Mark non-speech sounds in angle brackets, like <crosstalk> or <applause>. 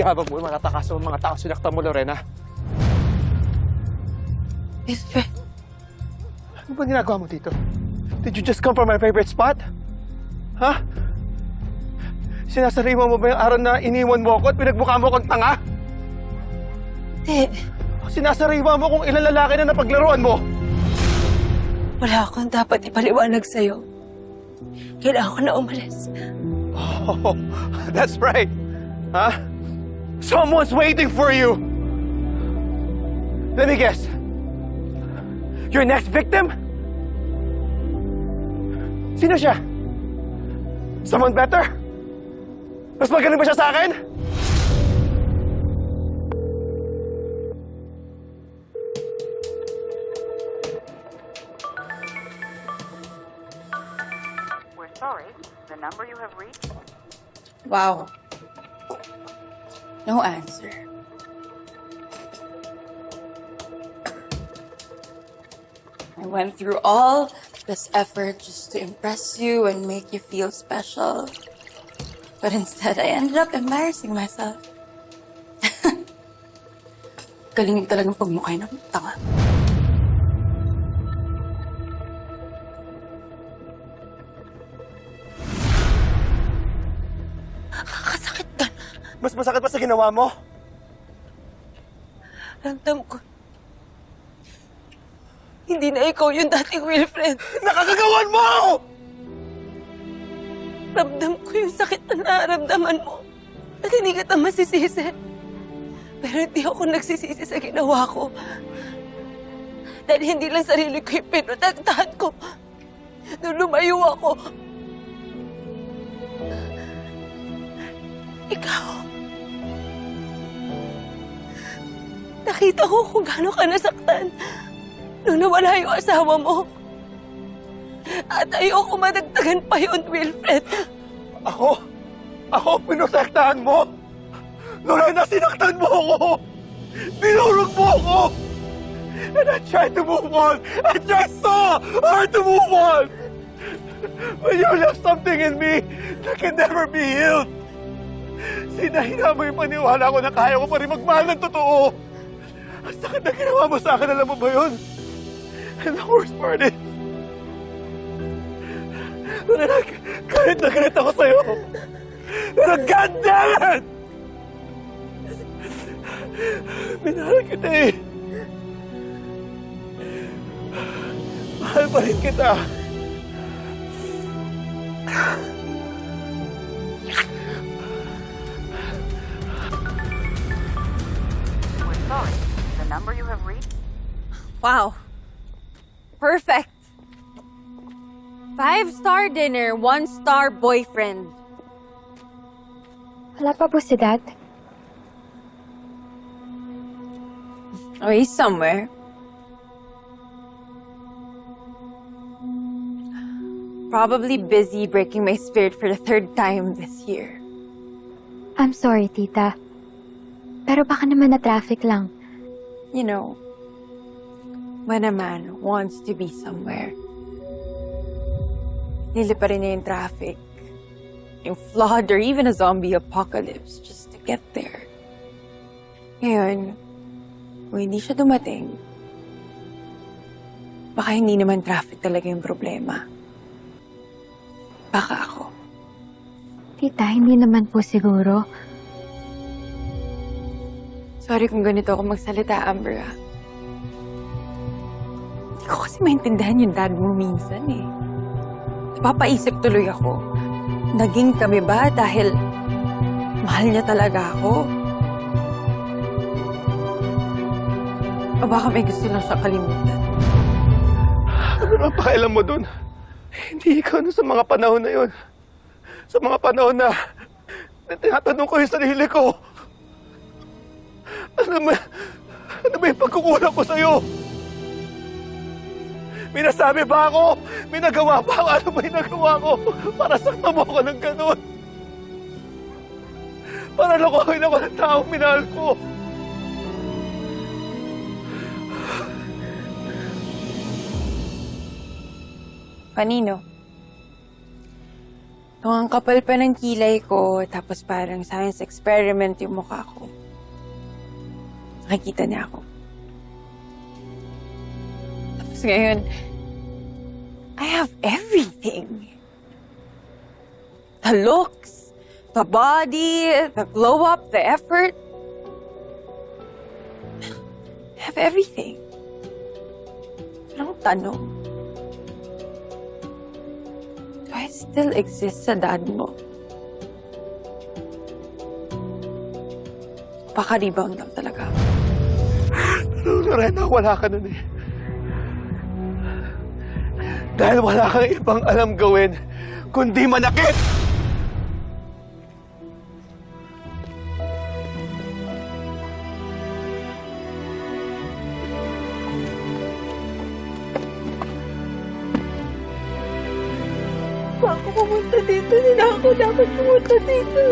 yabang mo yung matatakas mo mga tao sinaktan mo, Lorena. Wilfred, Ano ba ginagawa mo dito? Did you just come from my favorite spot? Ha? Sinasariwa mo ba yung araw na iniwan mo ako at pinagmukha mo akong tanga? hindi. Sinasariwa mo kung ilang lalaki na napaglaruan mo? Wala akong dapat ipaliwanag sa'yo. Kailangan ko na umalis. <laughs> Oh, that's right. Huh? Someone's waiting for you. Let me guess. Your next victim? Sino siya? Someone better? Mas magaling ba siya sa akin? We're sorry. The number you have reached Wow. No answer. I went through all this effort just to impress you and make you feel special. But instead, I ended up embarrassing myself. <laughs> Galing talagang pagmukhay ng tanga. Mas masakit pa sa ginawa mo? Ramdam ko. Hindi na ikaw yung dating Wilfred. Nakakagawan mo! Ramdam ko yung sakit na nararamdaman mo. At hindi kita masisisi. Pero hindi ako nagsisisi sa ginawa ko. Dahil hindi lang sarili ko yung pinotektahan ko. Nung lumayo ako. Ikaw. Nakita ko kung gaano ka nasaktan nung nawala yung asawa mo. At ayoko madagdagan pa yun, Wilfred. Ako? Ako pinotektahan mo? Lorena, sinaktan mo ako! Binurog mo ako! And I tried to move on! I tried so hard to move on! But you left something in me that can never be healed! Sinahina mo yung paniwala ko na kaya ko pa rin magmahal ng totoo! Ang sakit na ginawa mo sa akin, alam mo ba yun? And the worst part is, Lorena, galit na galit ako sa'yo! Pero God damn it! Minahal kita eh. Mahal pa rin kita. We're number you have reached Wow. Perfect. Five-star dinner, one-star boyfriend. Wala pa po si Dad. Oh, he's somewhere. Probably busy breaking my spirit for the third time this year. I'm sorry, Tita. Pero baka naman na traffic lang. You know, when a man wants to be somewhere, niliparin niya yung traffic, yung flood, or even a zombie apocalypse just to get there. Ngayon, kung hindi siya dumating, baka hindi naman traffic talaga yung problema. Baka ako. Tita, hindi naman po siguro. Sorry kung ganito ako magsalita, Amber, ah. Hindi ko kasi maintindihan yung dad mo minsan, eh. Napapaisip tuloy ako. Naging kami ba dahil mahal niya talaga ako? O baka may gusto lang siya kalimutan. Ano ang pakialam mo dun? Hindi ikaw na sa mga panahon na yun. Sa mga panahon na, na tinatanong ko yung sarili ko. Ano ba, ano ba yung pagkukulang ko sa'yo? May nasabi ba ako? May nagawa ba ako? Ano ba yung nagawa ko? Para sakta mo ako ng ganun. Para lokohin ako ng taong minahal ko. Panino? Nung ang kapal pa ng kilay ko, tapos parang science experiment yung mukha ko. Nakikita niya ako. Tapos ngayon, I have everything. The looks, the body, the glow up, the effort. I have everything. Pero ang tanong, do I still exist sa dad mo? Baka-rebound lang talaga. Lorena, wala ka nun eh. Dahil wala kang ibang alam gawin, kundi manakit! Ako pumunta dito. Hindi na ako dapat pumunta dito.